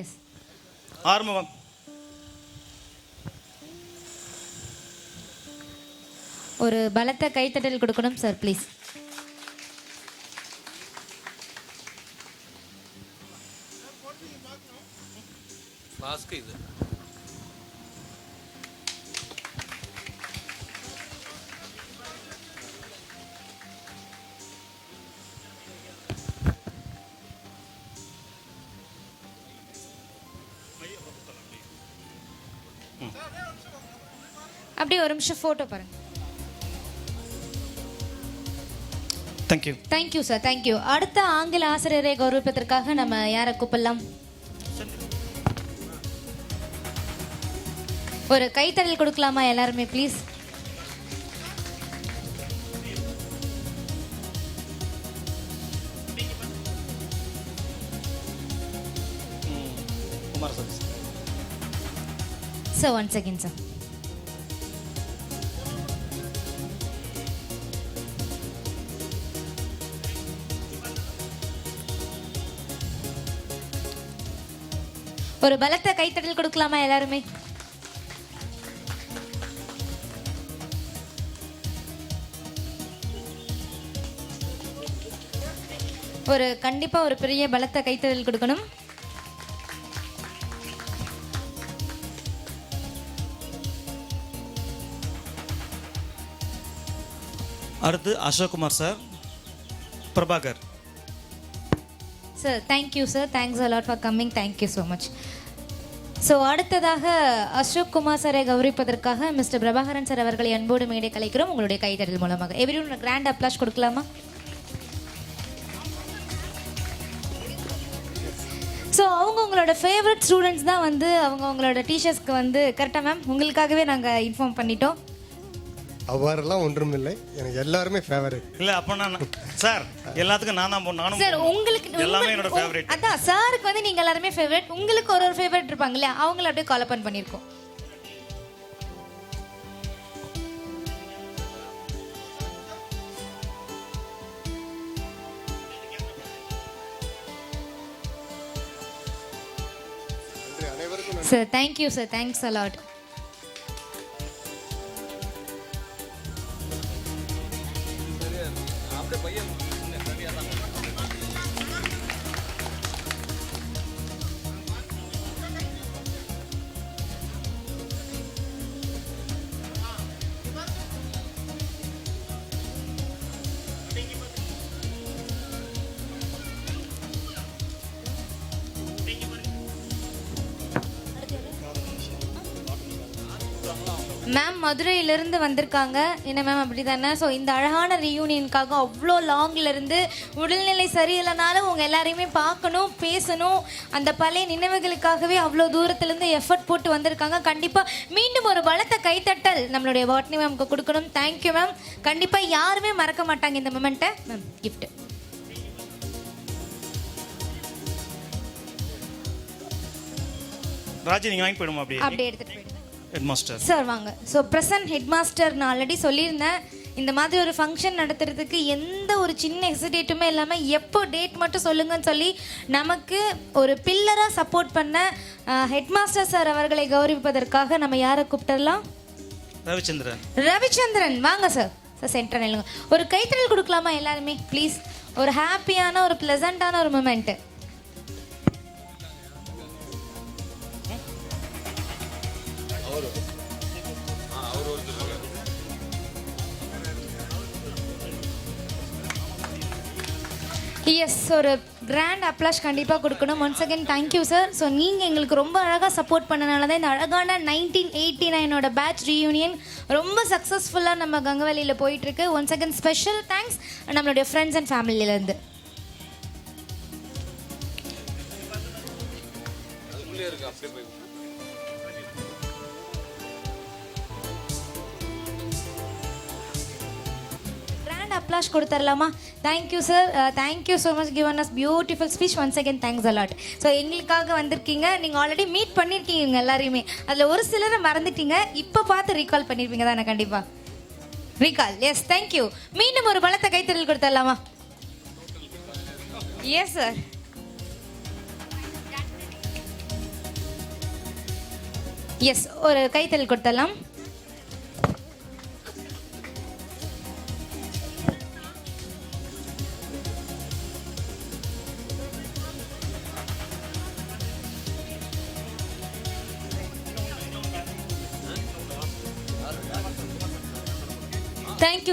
S ஆரம்பம் ஒரு பலத்த கைத்தட்டல் கொடுக்கணும் சார் ப்ளீஸ் ஃப்ளாஸ்க்கு இது. அப்படியே ஒரு நிமிஷம் ஃபோட்டோ பாருங்க. தேங்க்யூ தேங்க்யூ சார் தேங்க்யூ அடுத்த ஆங்கில ஆசிரியரை கௌரவிப்பதற்காக நம்ம யாரை கூப்பிடலாம்? ஒரு கைத்தடல் கொடுக்கலாமா எல்லாருமே please Kumar sir sir one second sir ஒரு பலத்த கைத்தட்டல் கொடுக்கலாமா எல்லாருமே? ஒரு கண்டிப்பா ஒரு பெரிய பலத்த கைத்தடல் கொடுக்கணும். அடுத்து Ashokkumar sir Prabhakar. Sir thank you sir thanks a lot for coming thank you so much so அடுத்ததாக அசோக் குமார் சாரை கௌரவிப்பதற்காக மிஸ்டர் பிரபாகரன் சார் அவர்களை அன்போடு மேடை கலைக்கிறோம். உங்களுடைய கைத்தறல் மூலமாக. எவ்ரி ஒன் கிராண்ட் அப்ளாஷ் கொடுக்கலாமா? ஸோ அவங்க உங்களோட ஃபேவரட் ஸ்டூடெண்ட்ஸ் தான் வந்து அவங்க உங்களோட டீச்சர்ஸ்க்கு வந்து கரெக்டாக மேம் உங்களுக்காகவே நாங்கள் இன்ஃபார்ம் பண்ணிட்டோம். அவ்வாறெல்லாம் ஒன்றுமில்லை. எனக்கு எல்லாருமே ஃபேவரட் இல்லை அப்போ நான் சார் எல்லாத்துக்கும் நான் தான் போ- நானும் சார். உங்களுக்கு எல்லாமே என்னோட ஃபேவரட் அதான் சாருக்கு வந்து நீங்க எல்லாருமே ஃபேவரட் உங்களுக்கு ஒரு ஒரு ஃபேவரட் இருப்பாங்க இல்லையா? அவங்கள அப்படியே கால் அப் பண்ணியிருக்கோம் அனைவருக்கும் sir thank you sir thanks a lot ma'am மதுரையிலிருந்து வந்திருக்காங்க. என்ன மேம் அப்படி தானே ஸோ இந்த அழகான ரீயூனியனுக்காக அவ்வளோ லாங்ல இருந்து உடல்நிலை சரியில்லைனாலும் உங்கள் எல்லாரையுமே பார்க்கணும் பேசணும். அந்த பழைய நினைவுகளுக்காகவே அவ்வளோ தூரத்துலேருந்து எஃபர்ட் போட்டு வந்திருக்காங்க. கண்டிப்பாக மீண்டும் ஒரு பலத்த கைத்தட்டல் நம்மளுடைய வாட்னி மேம்க்கு கொடுக்கணும். தேங்க்யூ மேம் கண்டிப்பாக யாருமே மறக்க மாட்டாங்க இந்த மொமெண்ட்டை மேம் gift. ராஜி நீங்கள் வாங்கி போயிடுமா அப்படியே? அப்படியே எடுத்துகிட்டு போயிடுங்க. ஹெட் மாஸ்டர் சார் வாங்க. ஸோ ப்ரெசன்ட் ஹெட் மாஸ்டர் நான் ஆல்ரெடி சொல்லியிருந்தேன். இந்த மாதிரி ஒரு ஃபங்க்ஷன் நடத்துறதுக்கு எந்த ஒரு சின்ன ஹெசிடேட்டுமே இல்லாமல் எப்போ டேட் மட்டும் சொல்லுங்கன்னு சொல்லி நமக்கு ஒரு பில்லராக சப்போர்ட் பண்ண ஹெட் மாஸ்டர் சார் அவர்களை கௌரவிப்பதற்காக நம்ம யாரை கூப்பிட்டுடலாம் ரவிச்சந்திரன். ரவிச்சந்திரன். வாங்க சார் சார் சென்டர் நில்லுங்க ஒரு கைத்தறல் கொடுக்கலாமா எல்லாருமே? ப்ளீஸ் ஒரு ஹாப்பியான ஒரு ப்ளசண்ட்டான ஒரு மூமெண்ட்டு எஸ் ஒரு கிராண்ட் அப்ளாஷ் கண்டிப்பாக கொடுக்கணும். Once again thank you sir so நீங்கள் எங்களுக்கு ரொம்ப அழகாக சப்போர்ட் பண்ணனால தான் இந்த அழகான நைன்டீன் எயிட்டி நைனோட பேட்ச் ரீயூனியன் ரொம்ப சக்ஸஸ்ஃபுல்லாக நம்ம கங்கவலியில் போயிட்டுருக்கு. ஒன்ஸ் அகேன் ஸ்பெஷல் தேங்க்ஸ் நம்மளுடைய ஃப்ரெண்ட்ஸ் அண்ட் ஃபேமிலியிலேருந்து அதுக்குள்ளே இருக்கு அப்படியே போய் அப்ளாஷ் கொடுத்துடலாமா thank you sir thank you so much given us beautiful speech once again thanks a lot so எங்களுக்காக வந்திருக்கீங்க. நீங்கள் ஆல்ரெடி மீட் பண்ணியிருக்கீங்க எல்லாரையுமே. அதில் ஒரு சிலரை மறந்துட்டீங்க. இப்போ பார்த்து ரீகால் பண்ணியிருப்பீங்க தானே கண்டிப்பாக ரீகால் எஸ் தேங்க்யூ மீண்டும் ஒரு பலத்த கைத்தறல் கொடுத்துடலாமா எஸ் சார் எஸ் ஒரு கைத்தல் கொடுத்தலாம்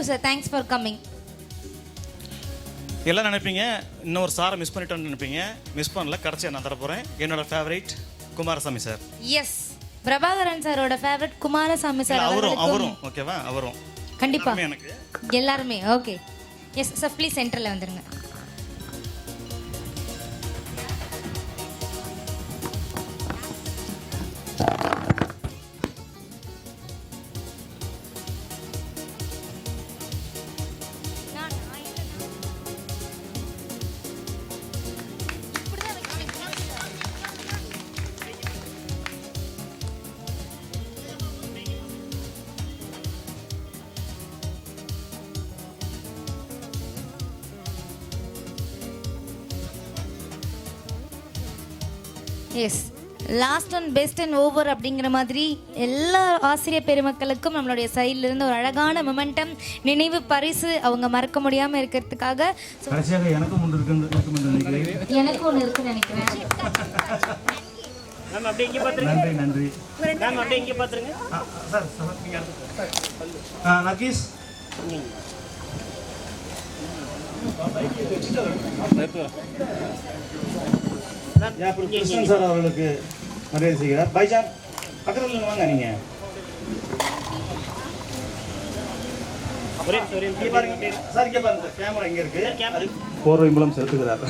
சார் தேங்க்ஸ் ஃபார் கம்மிங் எல்லாம் நினைப்பீங்க. இன்னொரு சாரை மிஸ் பண்ணிட்டோம்னு நினைப்பீங்க. மிஸ் பண்ணல கடைசியாக நான் தர போகிறேன் என்னோட favourite Kumaraswamy sir. Yes Prabhakaran சாரோட ஃபேவரட் குமாரசாமி சார். அவரும் அவரும். ஓகேவா அவரும். கண்டிப்பா. எனக்கு. எல்லாருமே. ஓகே எஸ் சார் ப்ளீஸ் சென்டரில் வந்துருங்க. Yes last and best and over அப்படிங்கிற மாதிரி எல்லா ஆசிரியர் பெருமக்களுக்கும் நம்மளுடைய சைடுல இருந்து ஒரு அழகான மொமெண்டம் நினைவு பரிசு அவங்க மறக்க முடியாம இருக்கிறதுக்காக எனக்கும் ஒன்று இருக்கு எனக்கு ஒன்று இருக்குன்னு நினைக்கிறேன். நன்றி நன்றி. சார் அப்புறம் கிருஷ்ணன் சார் அவர்களுக்கு மரியாதை செய்கிறார். பைஜான் பக்கத்தில் வாங்க நீங்க. இங்க பாருங்க. சார் இங்க பாருங்க சார். கேமரா இங்க இருக்கு. அது போர்வை மூலம் செலுத்துகிறார்.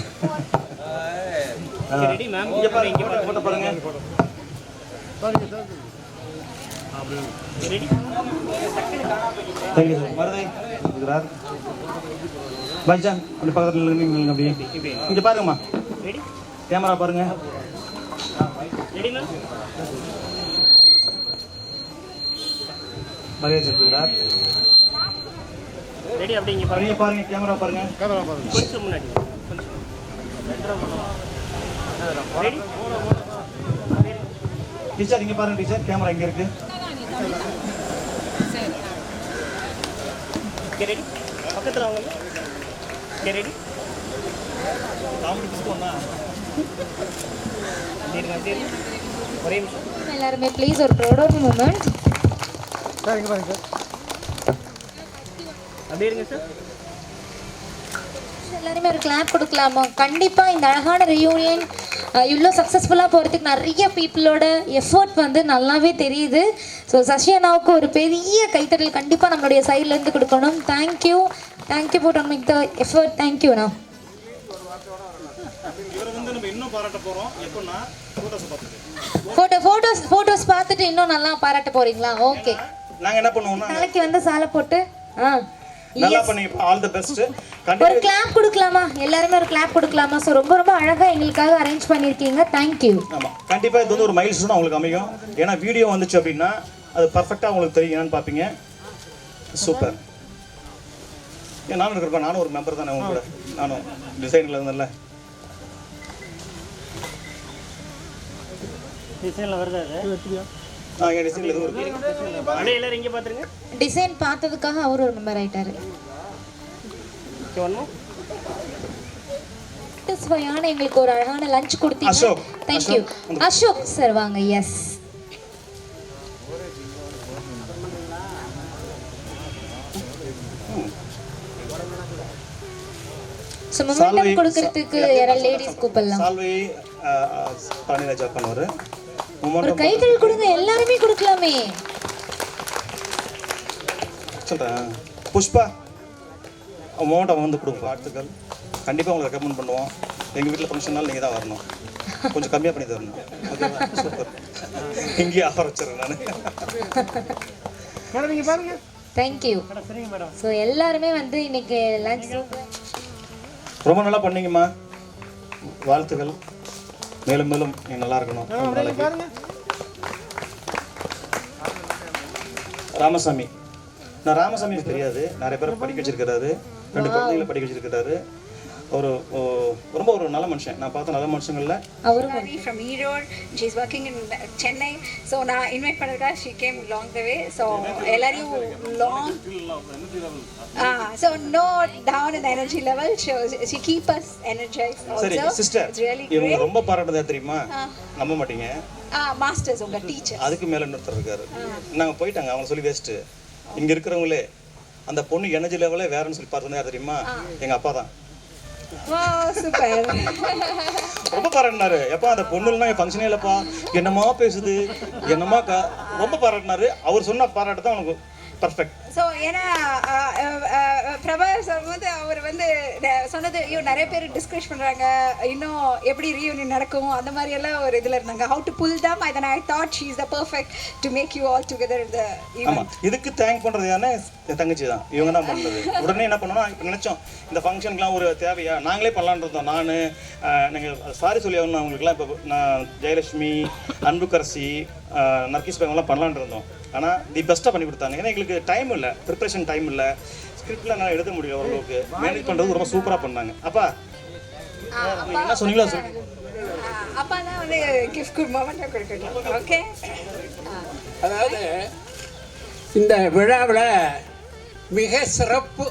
பைஜான் அப்படி பக்கத்தில் அப்படியே. இங்க பாருங்கம்மா. கேமரா பாருங்க. மரியாதை செலுத்துகிறார் ரெடி அப்படிங்க பாருங்க. பாருங்க கேமரா பாருங்க. கொஞ்சம் முன்னாடி. கொஞ்சம் ரெடி டீச்சர் இங்க பாருங்க டீச்சர் கேமரா இங்க இருக்கு? ரெடி பக்கத்தில் வாங்க. ரெடி காமெடி புஸ்தம்னா எல்லாருமே ப்ளீஸ் ஒரு ப்ரௌட் மூமெண்ட் சார் இங்கே பாருங்க சார். அப்படியே இருங்க சார். எல்லாருமே ஒரு கிளாப் கொடுக்கலாமா? கண்டிப்பாக இந்த அழகான ரியூனியன் இவ்வளோ சக்ஸஸ்ஃபுல்லாக போகிறதுக்கு நிறைய பீப்புளோட எஃபர்ட் வந்து நல்லாவே தெரியுது. ஸோ சஷ்யனாவுக்கு ஒரு பெரிய கைத்தட்டல் கண்டிப்பாக நம்மளுடைய சைட்லேருந்து கொடுக்கணும். Thank you thank you for make the effort தேங்க்யூண்ணா இவரை வந்து நம்ம இன்னும் பாராட்ட போகிறோம் எப்படின்னா ஃபோட்டோஸ் பார்த்துட்டு ஃபோட்டோ ஃபோட்டோஸ் ஃபோட்டோஸ் பார்த்துட்டு இன்னும் நல்லா பாராட்ட போகிறீங்களா ஓகே நாங்க என்ன பண்ணுவோம்னா நாளைக்கு வந்து சாலை போட்டு ஆ. நல்லா பண்ணி ஆல் தி பெஸ்ட் ஒரு கிளாப் கொடுக்கலாமா? எல்லாருமே ஒரு கிளாப் கொடுக்கலாமா? ஸோ ரொம்ப ரொம்ப அழகாக எங்களுக்காக அரேஞ்ச் பண்ணியிருக்கீங்க. தேங்க்யூ ஆமா. கண்டிப்பா இது வந்து ஒரு மைல் ஸ்டோன் உங்களுக்கு அமையும். ஏன்னா வீடியோ வந்துச்சு அப்படின்னா அது பர்ஃபெக்டா உங்களுக்கு தெரியும். என்னன்னு பாப்பீங்க? சூப்பர் நானும் இருக்கிறப்ப நானும் ஒரு மெம்பர் தானே உங்க கூட? நானும் டிசைனில் இருந்தேன்ல. டிசைனில் வருதா அது? டிசைன் பார்த்ததுக்காக அவர் ஒரு மெம்பர் ஆயிட்டாரு. சாட்டிஸ்ஃபையான எங்களுக்கு ஒரு அழகான லஞ்ச் கொடுத்தீங்க. Ashok. Thank you Ashok sir வாங்க எஸ் ஸோ மொமெண்டம் கொடுக்கறதுக்கு யாராவது லேடிஸ் கூப்பிடலாம். சால்வை பழனிராஜா பண்ணுவார். ஒரு கைகள் கொடுங்க எல்லாருமே கொடுக்கலாமே. சொல்கிறேன் புஷ்பா மொமெண்டம் வந்து கொடுங்க. வாழ்த்துக்கள். கண்டிப்பாக உங்களுக்கு ரெக்கமெண்ட் பண்ணுவோம். எங்கள் வீட்டில் ஃபங்க்ஷனால் நீங்கள் தான் வரணும். கொஞ்சம் கம்மியாக பண்ணி தரணும். ஓகேவா சூப்பர் இங்கேயே ஆஃபர் வச்சிடுறேன் நான். மேடம் நீங்கள் பாருங்க. தேங்க்யூ மேடம் சரிங்க மேடம் ஸோ எல்லாருமே வந்து இன்னைக்கு லஞ்ச் ரொம்ப நல்லா பண்ணீங்கம்மா. வாழ்த்துக்கள். மேலும் மேலும் நல்லா இருக்கணும். ராமசாமி. நான் ராமசாமி தெரியாது. நிறைய பேரை படிக்க வச்சிருக்கிறாரு. ரெண்டு குழந்தைகளை படிக்க வச்சிருக்கிறாரு. ஒரு ரொம்ப ஒரு நல்ல மனுஷன் நான் பார்த்த நல்ல மனுஷங்களில் Ravi from Erode. She's working in Chennai. So நான் இன்வைட் பண்ணுறதா she came along the way. So எல்லாரையும் so no down in the energy level. She, she keep us energized சரி. சிஸ்டர் இவங்க. ரொம்ப பாராட்டுதா தெரியுமா நம்ப மாட்டீங்க masters உங்க teachers. அதுக்கு மேலே இன்னொருத்தர் இருக்காரு நாங்கள் போயிட்டாங்க அவங்க சொல்லி வேஸ்ட்டு இங்கே இருக்கிறவங்களே அந்த பொண்ணு எனர்ஜி லெவலே வேறன்னு சொல்லி பார்த்தது யார் தெரியுமா எங்கள் அப்பா தான். ரொம்ப பாராட்டினாரு. எப்பா அந்த பொண்ணுலாம் என் ஃபங்க்ஷனே இல்லைப்பா. என்னமா பேசுது? என்னமா ரொம்ப பாராட்டினாரு. அவர் சொன்ன பாராட்டு தான் உனக்கு. பர்ஃபெக்ட் ஸோ ஏன்னா அஹ், அஹ், அஹ், பிரபா சொல்லும்போது அவர் வந்து சொன்னது ஐயோ நிறைய பேர் டிஸ்கஸ் பண்ணுறாங்க இன்னும் எப்படி ரீயூனியன் நடக்கும்? அந்த மாதிரி எல்லாம் ஒரு இதில் இருந்தாங்க. How to pull them I I thought she is the perfect to make you all together இந்த ஆமா. இதுக்கு தேங்க் பண்றது யாருன்னா தங்கச்சி தான். இவங்க தான் பண்றது. உடனே என்ன பண்ணோம்னா இப்போ நினைச்சோம் இந்த ஃபங்க்ஷனுக்குலாம் ஒரு தேவையா? நாங்களே இருந்தோம். நான் நீங்கள் சாரி சொல்லி ஆகணும் அவங்களுக்குலாம் இப்போ நான் ஜெயலட்சுமி அன்புக்கரசி நர்கிஸ் பேங்கெல்லாம் இருந்தோம். ஆனால் தி பெஸ்ட்டாக பண்ணி கொடுத்தாங்க. ஏன்னா எங்களுக்கு டைம் இல்லை ப்ரிப்ரேஷன் டைம் இல்லை. ஸ்கிரிப்ட்லாம் நான் எழுத முடியல ஓரளவுக்கு. மேனேஜ் பண்ணுறது ரொம்ப சூப்பராக பண்ணாங்க. அப்பா என்ன சொன்னீங்களோ சொல்லி அப்பா தான் வந்து கிஃப்ட் குட் மொமெண்ட் கொடுக்கட்டும் ஓகே அதாவது இந்த விழாவில் மிக சிறப்பு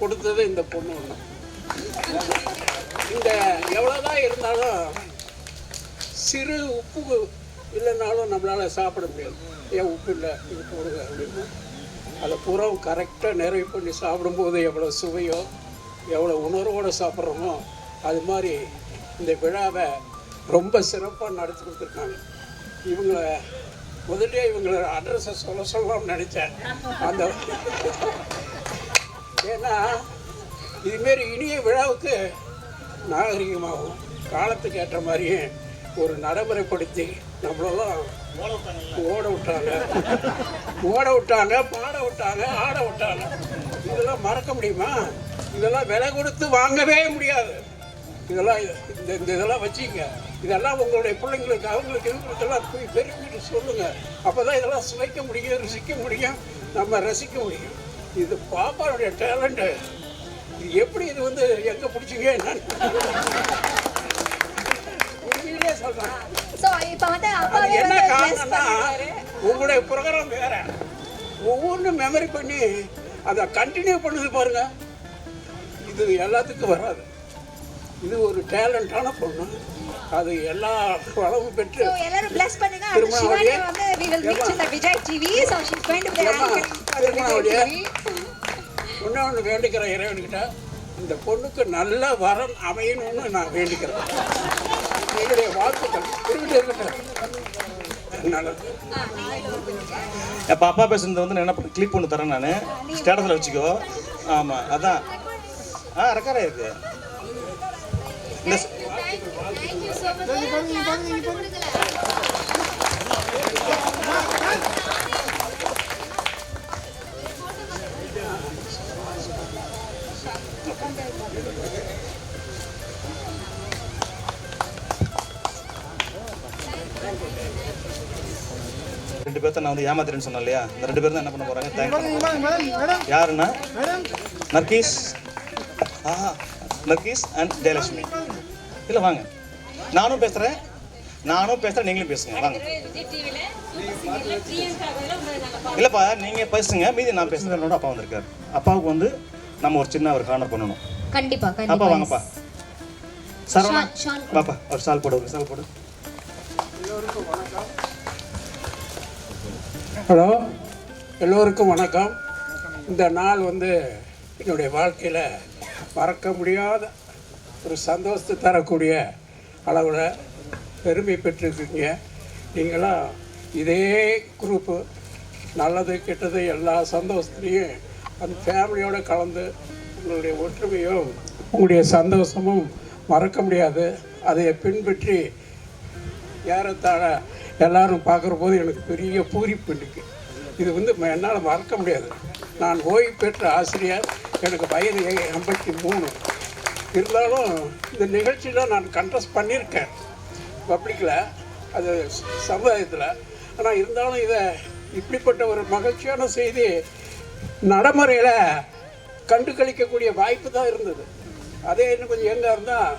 கொடுத்தது இந்த பொண்ணு ஒன்று இந்த எவ்வளோதான் இருந்தாலும் சிறு உப்பு இல்லைனாலும் நம்மளால் சாப்பிட முடியாது. ஏன் உப்பு இல்லை? இது போடுங்க அப்படின்னு. அதை பூரா கரெக்டாக நிறைவு பண்ணி சாப்பிடும்போது எவ்வளோ சுவையோ எவ்வளோ உணர்வோடு சாப்பிட்றோமோ அது மாதிரி இந்த விழாவை ரொம்ப சிறப்பாக நடத்தி கொடுத்துருக்காங்க. இவங்கள முதல்ல இவங்கள அட்ரஸை சொல்ல சொல்லலாம்னு நினச்சேன். அந்த ஏன்னா இதுமாரி இனிய விழாவுக்கு நாகரிகமாகவும் காலத்துக்கு ஏற்ற மாதிரியும் ஒரு நடைமுறைப்படுத்தி நம்மளெல்லாம் ஓட விட்டாங்க. ஓட விட்டாங்க பாட விட்டாங்க ஆட விட்டாங்க. இதெல்லாம் மறக்க முடியுமா? இதெல்லாம் விலை கொடுத்து வாங்கவே முடியாது. இதெல்லாம் இந்த இந்த இதெல்லாம் வச்சுங்க. இதெல்லாம் உங்களுடைய பிள்ளைங்களுக்கு அவங்களுக்கு இவங்களுக்கெல்லாம் போய் பெருமிட்டு சொல்லுங்கள் அப்போ தான் இதெல்லாம் சுவைக்க முடியும் ருசிக்க முடியும் நம்ம ரசிக்க முடியும். இது பாப்பாவுடைய டேலண்ட்டு இது எப்படி இது வந்து எங்கே பிடிச்சிங்க என்னன்னு? இப்போ வந்து அப்பாவே என்ன காரணம்னா. உங்களுடைய ப்ரோக்ராம் வேற. ஒவ்வொன்றும் மெமரி பண்ணி அதை கண்டினியூ பண்ணுது பாருங்க. இது எல்லாத்துக்கும் வராது. இது ஒரு டேலண்டான பொண்ணு. அது எல்லா வளமும் பெற்று எல்லாரும் bless பண்ணுங்க. சிவானி வந்து we will in the Vijay TV so she's going to be ஒன்று வேண்டிக்கிறேன் இறைவன்கிட்ட. இந்த பொண்ணுக்கு நல்ல வரன் அமையணும்னு நான் வேண்டிக்கிறேன். என்னுடைய வாழ்த்துக்கள். இருக்கட்டும் இருக்கட்டும் நல்லது பேசுனது வந்து என்ன பண்ண கிளிக் பண்ணி தரேன் நான். ஸ்டேட்டஸில் வச்சுக்கோ. ஆமாம் அதான். ஆ ரெக்கார்ட் ஆயிருக்கு. இந்த you. ரெண்டு பேர்த்த நான் வந்து ஏமாத்துறேன்னு சொன்னேன் இல்லையா? இந்த ரெண்டு பேரும் தான் என்ன பண்ண போறாங்க? Thank madam madam madam. யாருன்னா? நர்கீஸ். ஆஹா. நர்கீஸ் அண்ட் ஜெயலட்சுமி. இல்லை வாங்க. நானும் பேசுகிறேன் நானும் பேசுகிறேன் நீங்களும் பேசுங்க. வாங்க. இல்லைப்பா நீங்கள் பேசுங்க. மீதி நான் பேசுகிறேன் அப்பா வந்திருக்காரு. அப்பாவுக்கு வந்து நம்ம ஒரு சின்ன ஒரு கார்னர் பண்ணணும். கண்டிப்பா அப்பா வாங்கப்பா. சரவணா. வாப்பா ஒரு சால் போடு ஒரு சால் போடு. ஹலோ எல்லோருக்கும் வணக்கம். இந்த நாள் வந்து என்னுடைய வாழ்க்கையில் மறக்க முடியாத ஒரு சந்தோஷத்தை தரக்கூடிய அளவில் பெருமை பெற்றிருக்கீங்க. நீங்களாம் இதே குரூப்பு நல்லது கெட்டது எல்லா சந்தோஷத்துலேயும் அந்த ஃபேமிலியோடு கலந்து உங்களுடைய ஒற்றுமையும் உங்களுடைய சந்தோஷமும் மறக்க முடியாது. அதை பின்பற்றி ஏறத்தாழ எல்லாரும் பார்க்குற போது எனக்கு பெரிய பூரிப்பு இருக்கு. இது வந்து ம- என்னால் மறக்க முடியாது. நான் ஓய்வு பெற்ற ஆசிரியர் எனக்கு வயது ஐம்பத்தி மூணு. இருந்தாலும் இந்த நிகழ்ச்சியில் நான் கண்டஸ்ட் பண்ணியிருக்கேன். பப்ளிக்கில் அது சமுதாயத்தில். ஆனால் இருந்தாலும் இதை இப்படிப்பட்ட ஒரு மகிழ்ச்சியான செய்தி நடைமுறையில் கண்டு கழிக்கக்கூடிய வாய்ப்பு தான் இருந்தது. அதே இன்னும் கொஞ்சம் யங்காக இருந்தால்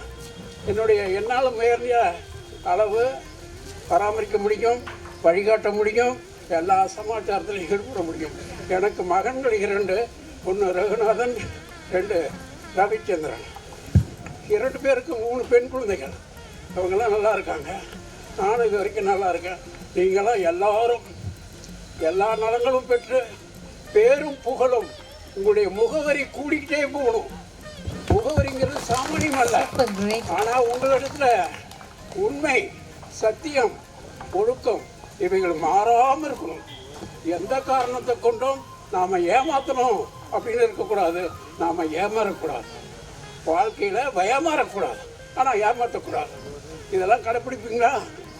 என்னுடைய என்னால் முயற்சிய அளவு பராமரிக்க முடியும் வழிகாட்ட முடியும் எல்லா சமாச்சாரத்திலையும் ஈடுபட முடியும். எனக்கு மகன்கள் இரண்டு ஒன்று ரகுநாதன் ரெண்டு ரவிச்சந்திரன். இரண்டு பேருக்கு மூணு பெண் குழந்தைகள். அவங்கெல்லாம் நல்லா இருக்காங்க. நானும் இது வரைக்கும் நல்லா இருக்கேன். நீங்களாம் எல்லாரும் எல்லா நலங்களும் பெற்று பேரும் புகழும். உங்களுடைய முகவரி கூடிக்கிட்டே போகணும். முகவரிங்கிறது சாமானியம் அல்ல. ஆனால் உங்களிடத்துல உண்மை சத்தியம் ஒழுக்கம் இவைகள் மாறாமல் இருக்கணும். எந்த காரணத்தை கொண்டும் நாம் ஏமாற்றணும் அப்படின்னு இருக்கக்கூடாது. நாம் ஏமாறக்கூடாது. வாழ்க்கையில் பயமாறக்கூடாது. ஆனால் ஏமாற்றக்கூடாது இதெல்லாம் கடைப்பிடிப்பீங்களா?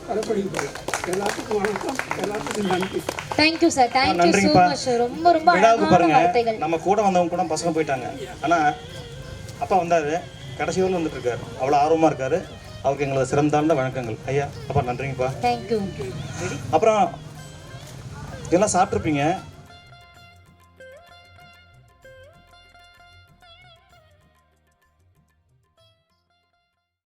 கடைப்பிடிப்பீங்க எல்லாத்துக்கும் வணக்கம். எல்லாத்துக்கும் நன்றி. Thank you sir thank you நன்றிங்கப்பா. Much ரொம்ப ரொம்ப விழாவுக்கு பாருங்க. நம்ம கூட வந்தவங்க கூட பசங்க போயிட்டாங்க. ஆனா அப்பா வந்தாரு. கடைசி வரலும் வந்துட்டு இருக்காரு. அவ்வளோ ஆர்வமா இருக்காரு. அவருக்கு எங்களோட சிரம் தாழ்ந்த வணக்கங்கள். ஐயா அப்பா நன்றிங்கப்பா. தேங்க்யூ அப்புறம் இதெல்லாம் சாப்பிட்ருப்பீங்க